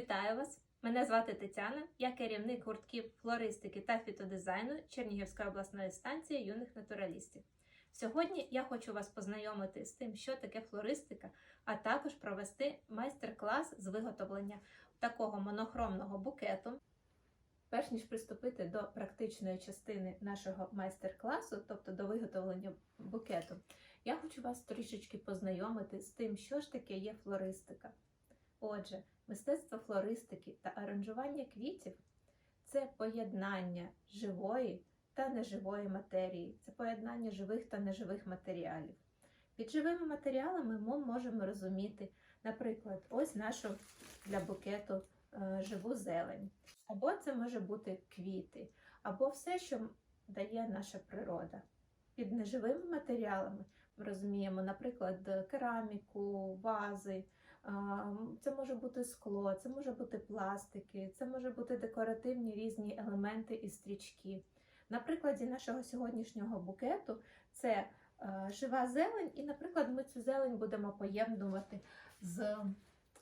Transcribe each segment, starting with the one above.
Вітаю вас! Мене звати Тетяна, я керівник гуртків флористики та фітодизайну Чернігівської обласної станції юних натуралістів. Сьогодні я хочу вас познайомити з тим, що таке флористика, а також провести майстер-клас з виготовлення такого монохромного букету. Перш ніж приступити до практичної частини нашого майстер-класу, тобто до виготовлення букету, я хочу вас трішечки познайомити з тим, що ж таке є флористика. Отже, мистецтво флористики та аранжування квітів це поєднання живої та неживої матерії, це поєднання живих та неживих матеріалів. Під живими матеріалами ми можемо розуміти, наприклад, ось нашу для букету е, живу зелень. Або це може бути квіти, або все, що дає наша природа. Під неживими матеріалами ми розуміємо, наприклад, кераміку, вази. Це може бути скло, це може бути пластики, це може бути декоративні різні елементи і стрічки. На прикладі нашого сьогоднішнього букету це е, жива зелень, і, наприклад, ми цю зелень будемо поєднувати з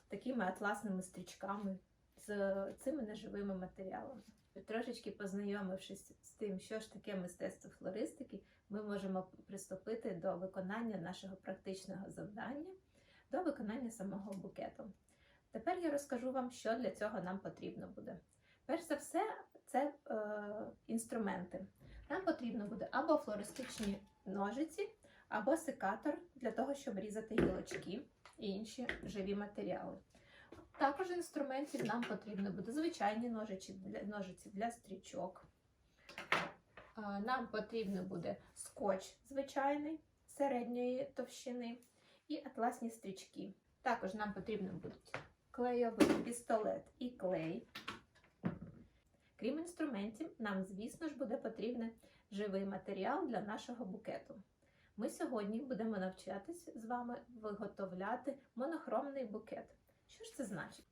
такими атласними стрічками, з цими неживими матеріалами. Трошечки познайомившись з тим, що ж таке мистецтво флористики, ми можемо приступити до виконання нашого практичного завдання до виконання самого букету. Тепер я розкажу вам, що для цього нам потрібно буде. Перш за все, це е, інструменти. Нам потрібно буде або флористичні ножиці, або секатор для того, щоб різати гілочки і інші живі матеріали. Також інструментів нам потрібно буде звичайні ножиці для, ножиці для стрічок. Е, Нам потрібно буде скотч звичайний середньої товщини і атласні стрічки. Також нам потрібно будуть клейовий пістолет і клей. Крім інструментів, нам, звісно ж, буде потрібен живий матеріал для нашого букету. Ми сьогодні будемо навчатись з вами виготовляти монохромний букет. Що ж це значить?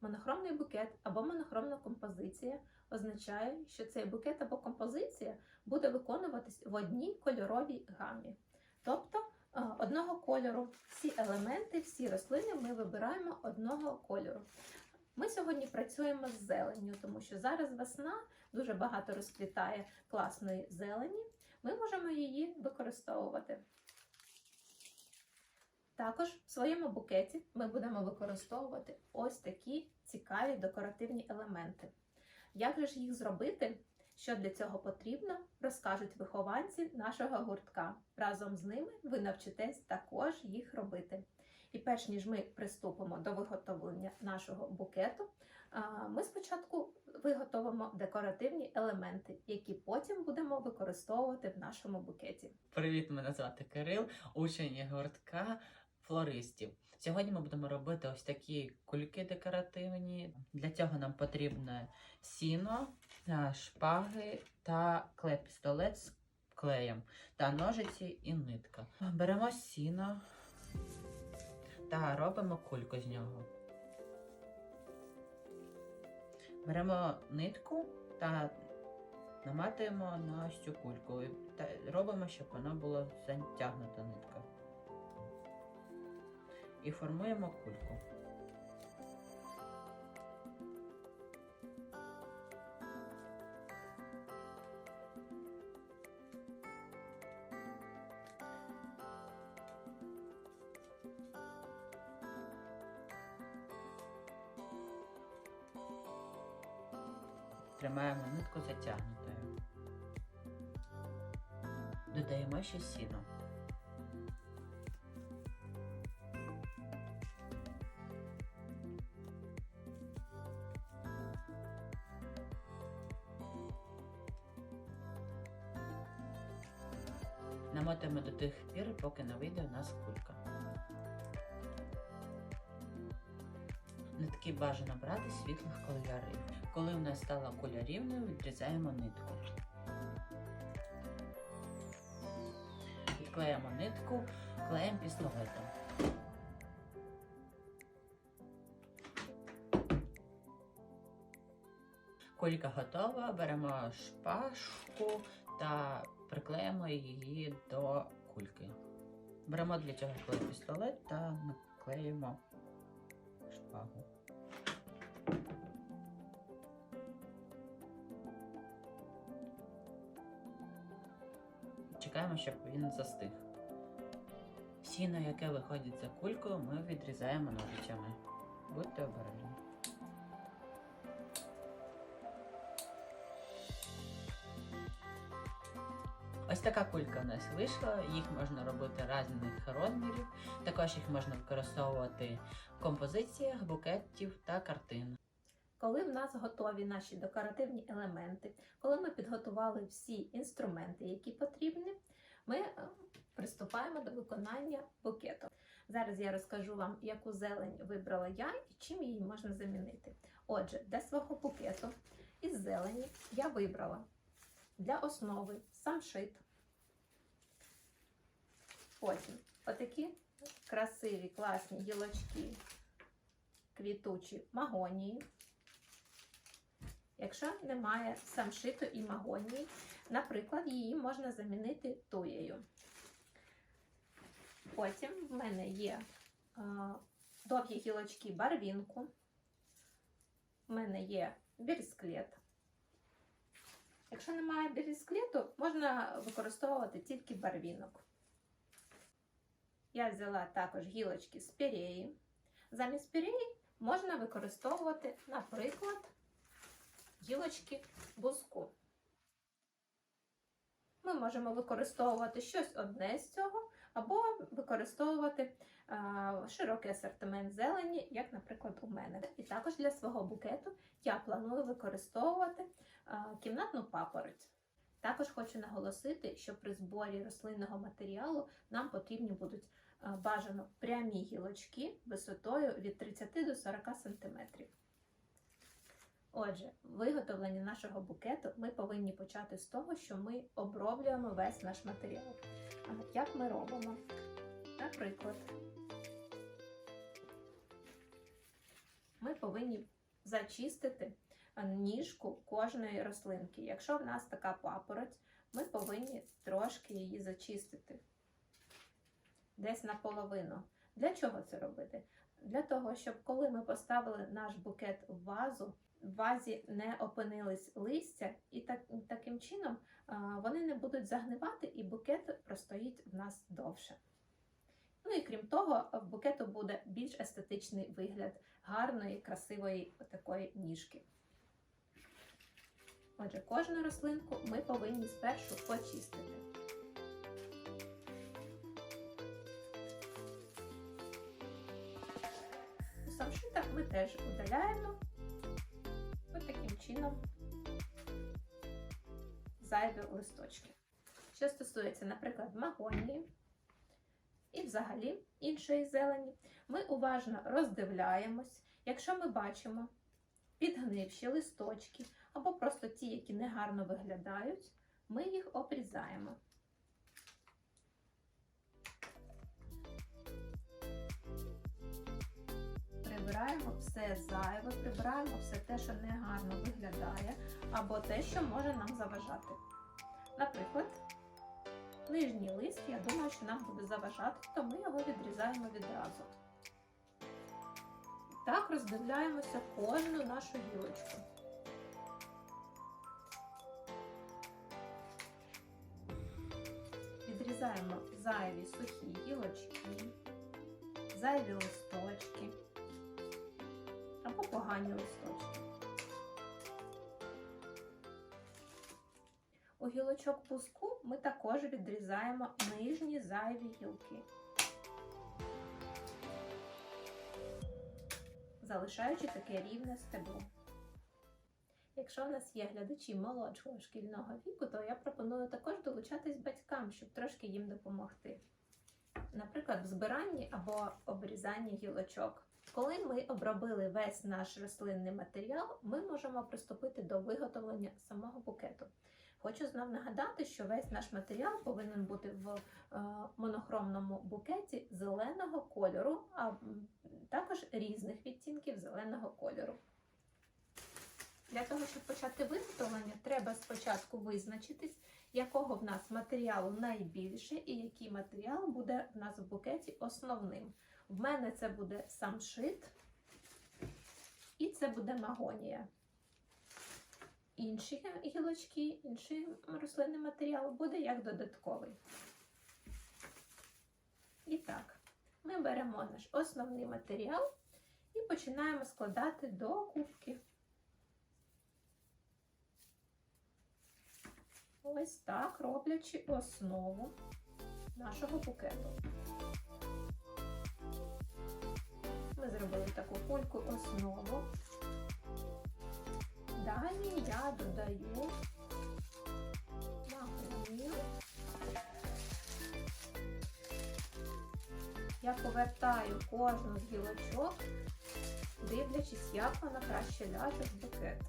Монохромний букет або монохромна композиція означає, що цей букет або композиція буде виконуватись в одній кольоровій гамі. Тобто одного кольору. Всі елементи, всі рослини ми вибираємо одного кольору. Ми сьогодні працюємо з зеленню, тому що зараз весна дуже багато розквітає класної зелені. Ми можемо її використовувати. Також в своєму букеті ми будемо використовувати ось такі цікаві декоративні елементи. Як же ж їх зробити? Що для цього потрібно, розкажуть вихованці нашого гуртка. Разом з ними ви навчитесь також їх робити. І перш ніж ми приступимо до виготовлення нашого букету, ми спочатку виготовимо декоративні елементи, які потім будемо використовувати в нашому букеті. Привіт, мене звати Кирил, учень гуртка флористів. Сьогодні ми будемо робити ось такі кульки декоративні. Для цього нам потрібне сіно, шпаги та клей-пістолет з клеєм та ножиці і нитка. Беремо сіно та робимо кульку з нього. Беремо нитку та наматуємо на ось цю кульку та робимо, щоб вона була затягнута нитка. І формуємо кульку. Ще сіно. Намотуємо до тих пір, поки не вийде у нас кулька. Нитки бажано брати світлих кольорів. Коли в нас стала куля рівною, відрізаємо нитку. Відклеїмо нитку клеєм пістолетом. Кулька готова, беремо шпажку та приклеїмо її до кульки. Беремо для цього клей пістолет та наклеїмо шпагу. Чекаємо, щоб він застиг. Сіно, яке виходить за кулькою, ми відрізаємо ножицями. Будьте обережні. Ось така кулька у нас вийшла. Їх можна робити різних розмірів. Також їх можна використовувати в композиціях, букетів та картин. Коли в нас готові наші декоративні елементи, коли ми підготували всі інструменти, які потрібні, ми е, приступаємо до виконання букету. Зараз я розкажу вам, яку зелень вибрала я і чим її можна замінити. Отже, для свого букету із зелені я вибрала для основи самшит. Потім отакі красиві, класні гілочки, квітучі магонії. Якщо немає самшиту і магонії, наприклад, її можна замінити туєю. Потім в мене є довгі гілочки барвінку, в мене є бірісклет. Якщо немає бірісклету, можна використовувати тільки барвінок. Я взяла також гілочки з піреї. Замість піреї можна використовувати, наприклад, гілочки буску. Ми можемо використовувати щось одне з цього, або використовувати а, широкий асортимент зелені, як, наприклад, у мене. І також для свого букету я планую використовувати а, кімнатну папороть. Також хочу наголосити, що при зборі рослинного матеріалу нам потрібні будуть а, бажано прямі гілочки висотою від 30 до 40 см. Отже, виготовлення нашого букету ми повинні почати з того, що ми оброблюємо весь наш матеріал. А як ми робимо? Наприклад, ми повинні зачистити ніжку кожної рослинки. Якщо в нас така папороть, ми повинні трошки її зачистити. Десь наполовину. Для чого це робити? Для того, щоб коли ми поставили наш букет в вазу, вазі не опинились листя, і так, таким чином вони не будуть загнивати, і букет простоїть в нас довше. Ну і крім того, в букету буде більш естетичний вигляд гарної, красивої такої ніжки. Отже, кожну рослинку ми повинні спершу почистити. У самшитах ми теж удаляємо ось таким чином зайві листочки. Що стосується, наприклад, магонії і взагалі іншої зелені, ми уважно роздивляємось, якщо ми бачимо підгнивші листочки або просто ті, які негарно виглядають, ми їх обрізаємо. Прибираємо все зайве, прибираємо все те, що негарно виглядає, або те, що може нам заважати. Наприклад, нижній лист, я думаю, що нам буде заважати, то ми його відрізаємо відразу. Так роздивляємося кожну нашу гілочку. Відрізаємо зайві сухі гілочки, зайві листочки погані листочки. У гілочок пуску ми також відрізаємо нижні зайві гілки, залишаючи таке рівне стебло. Якщо в нас є глядачі молодшого шкільного віку, то я пропоную також долучатись батькам, щоб трошки їм допомогти. Наприклад, в збиранні або обрізанні гілочок. Коли ми обробили весь наш рослинний матеріал, ми можемо приступити до виготовлення самого букету. Хочу знов нагадати, що весь наш матеріал повинен бути в е, монохромному букеті зеленого кольору, а також різних відтінків зеленого кольору. Для того, щоб почати виготовлення, треба спочатку визначитись, якого в нас матеріалу найбільше і який матеріал буде в нас в букеті основним. В мене це буде самшит і це буде магонія. інші гілочки, інший рослинний матеріал буде як додатковий. І так, ми беремо наш основний матеріал і починаємо складати до кубки. Ось так, роблячи основу нашого букету. Ми зробили таку кульку основу. Далі я додаю магонію. Я повертаю кожну з гілочок, дивлячись, як вона краще ляже в букет.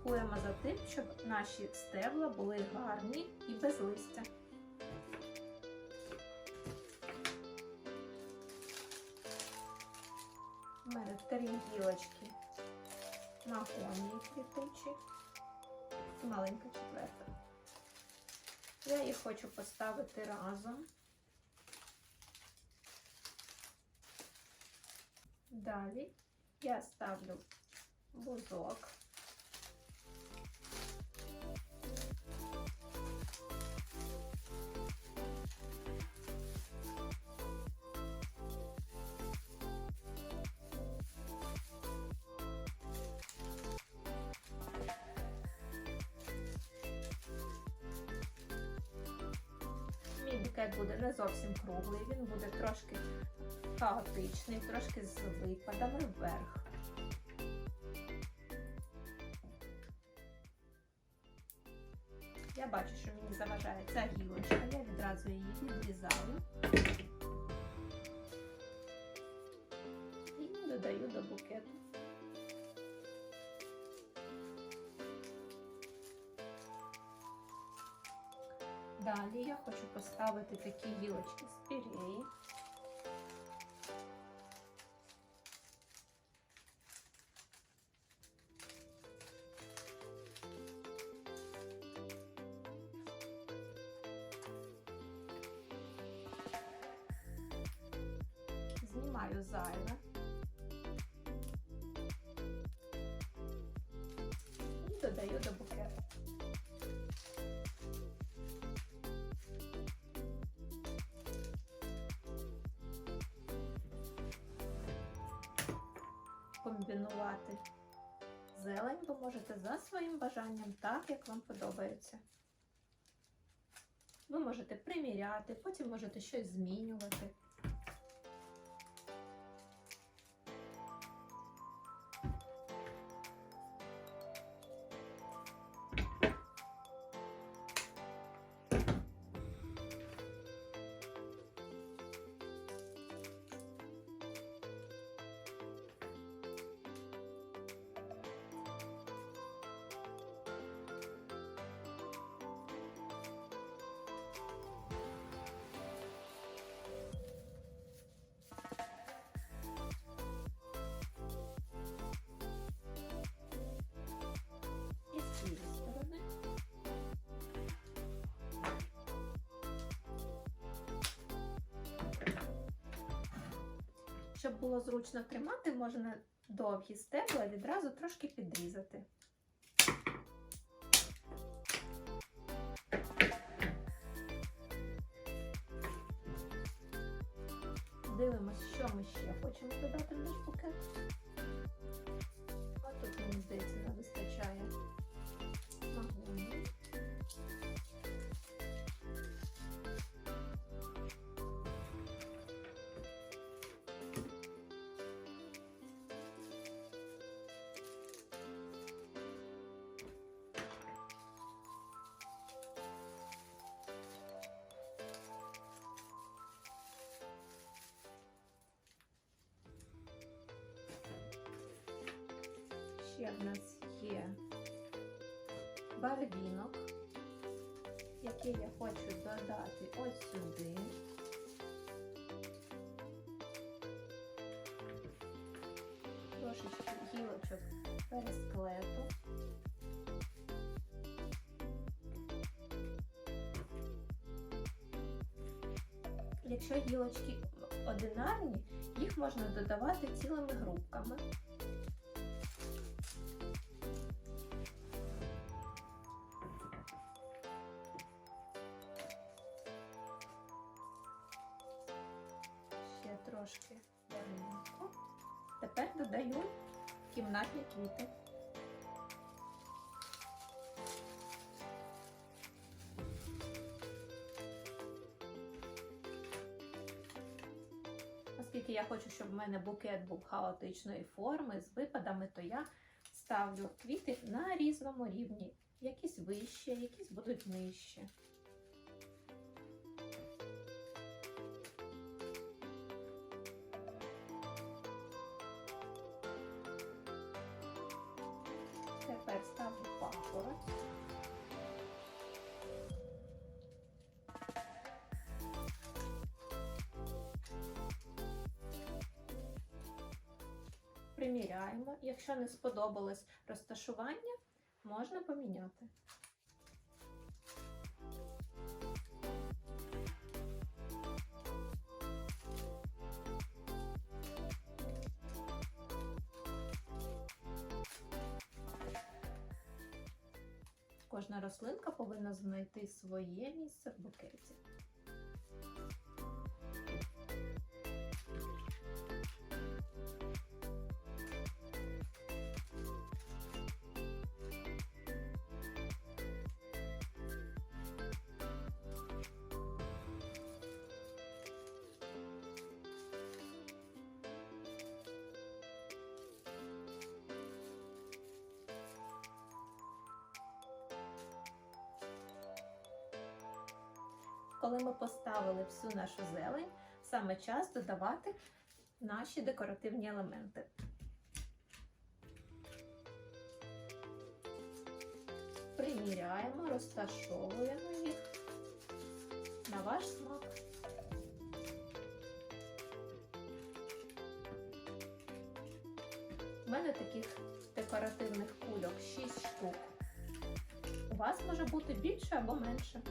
Слідкуємо за тим, щоб наші стебла були гарні і без листя. У мене три гілочки магонії квітучі і маленька четверта. Я їх хочу поставити разом. Далі я ставлю бузок. Букет буде не зовсім круглий, він буде трошки хаотичний, трошки з випадами вверх. Я бачу, що мені заважає ця гілочка, я відразу її відрізаю і додаю до букету. Далі я хочу поставити такі гілочки з пірєї. Комбінувати зелень ви можете за своїм бажанням, так як вам подобається. Ви можете приміряти, потім можете щось змінювати. Щоб було зручно тримати, можна довгі стебла відразу трошки підрізати. Дивимось, що ми ще хочемо додати в наш букет. А тут, мені здається, Ще в нас є барвінок, який я хочу додати ось сюди. Трошечки гілочок пересклету. Якщо гілочки одинарні, їх можна додавати цілими групками. Квіти. Оскільки я хочу, щоб в мене букет був хаотичної форми з випадами, то я ставлю квіти на різному рівні. Якісь вище, якісь будуть нижче. Якщо не сподобалось розташування, можна поміняти. Кожна рослинка повинна знайти своє місце в букеті. Коли ми поставили всю нашу зелень, саме час додавати наші декоративні елементи. Приміряємо, розташовуємо їх на ваш смак. У мене таких декоративних кульок 6 штук. У вас може бути більше або менше.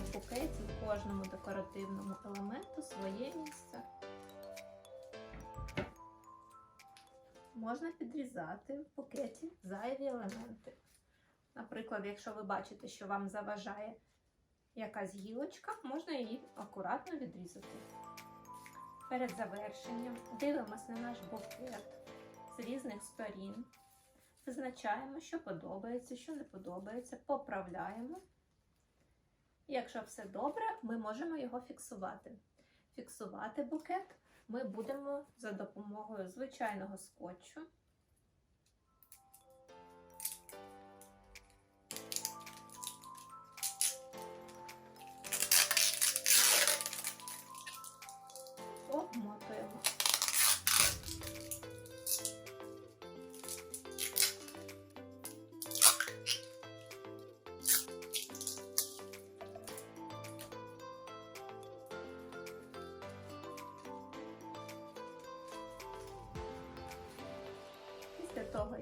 В букеті кожному декоративному елементу своє місце. Можна підрізати в букеті зайві елементи. Наприклад, якщо ви бачите, що вам заважає якась гілочка, можна її акуратно відрізати. Перед завершенням дивимося на наш букет з різних сторін. Визначаємо, що подобається, що не подобається, поправляємо. Якщо все добре, ми можемо його фіксувати. Фіксувати букет ми будемо за допомогою звичайного скотчу.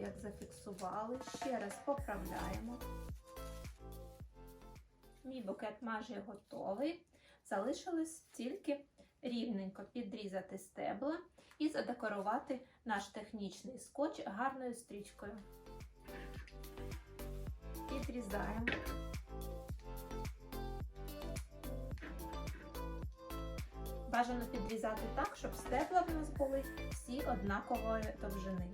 Як зафіксували, ще раз поправляємо. Мій букет майже готовий. Залишилось тільки рівненько підрізати стебла і задекорувати наш технічний скотч гарною стрічкою. Підрізаємо. Бажано підрізати так, щоб стебла в нас були всі однакової довжини.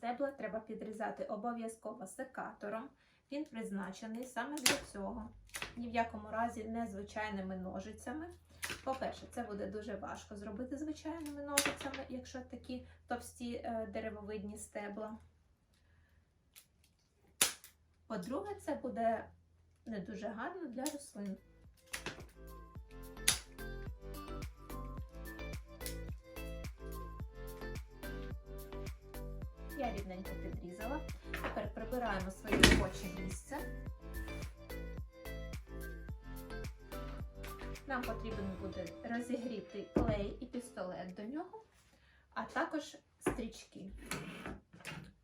Стебла треба підрізати обов'язково секатором. Він призначений саме для цього. Ні в якому разі не звичайними ножицями. По-перше, це буде дуже важко зробити звичайними ножицями, якщо такі товсті е, деревовидні стебла. По-друге, це буде не дуже гарно для рослин. рівненько підрізала. Тепер прибираємо своє робоче місце. Нам потрібен буде розігріти клей і пістолет до нього, а також стрічки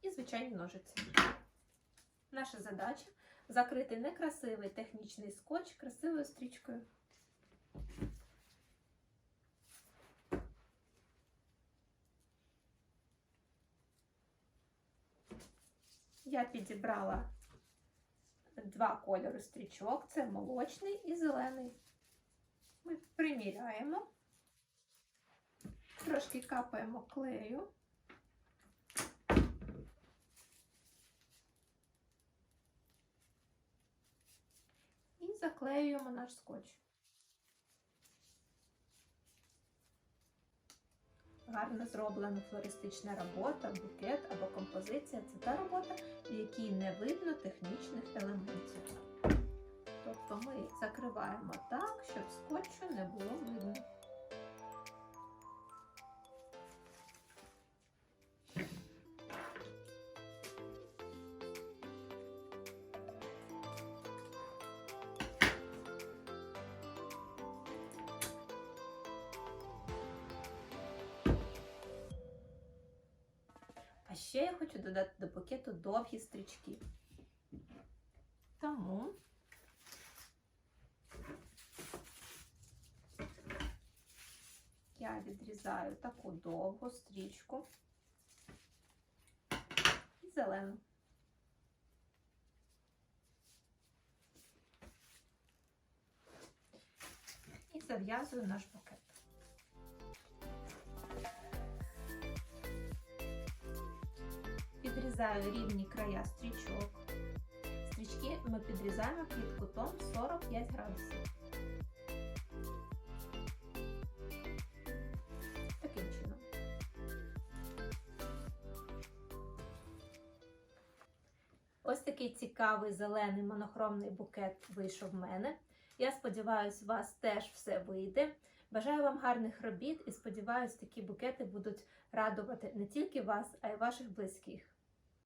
і звичайні ножиці. Наша задача закрити некрасивий технічний скотч красивою стрічкою. Я підібрала два кольори стрічок: це молочний і зелений. Ми приміряємо, трошки капаємо клею. І заклеюємо наш скотч. Гарно зроблена флористична робота, букет або композиція це та робота, в якій не видно технічних елементів. Тобто ми закриваємо так, щоб скотчу не було видно. Ще я хочу додати до букету довгі стрічки. Тому я відрізаю таку довгу стрічку і зелену. І зав'язую наш букет. Підрізаю рівні края стрічок. Стрічки ми підрізаємо під кутом 45 градусів. Таким чином. Ось такий цікавий зелений монохромний букет вийшов в мене. Я сподіваюся, у вас теж все вийде. Бажаю вам гарних робіт і сподіваюся, такі букети будуть радувати не тільки вас, а й ваших близьких.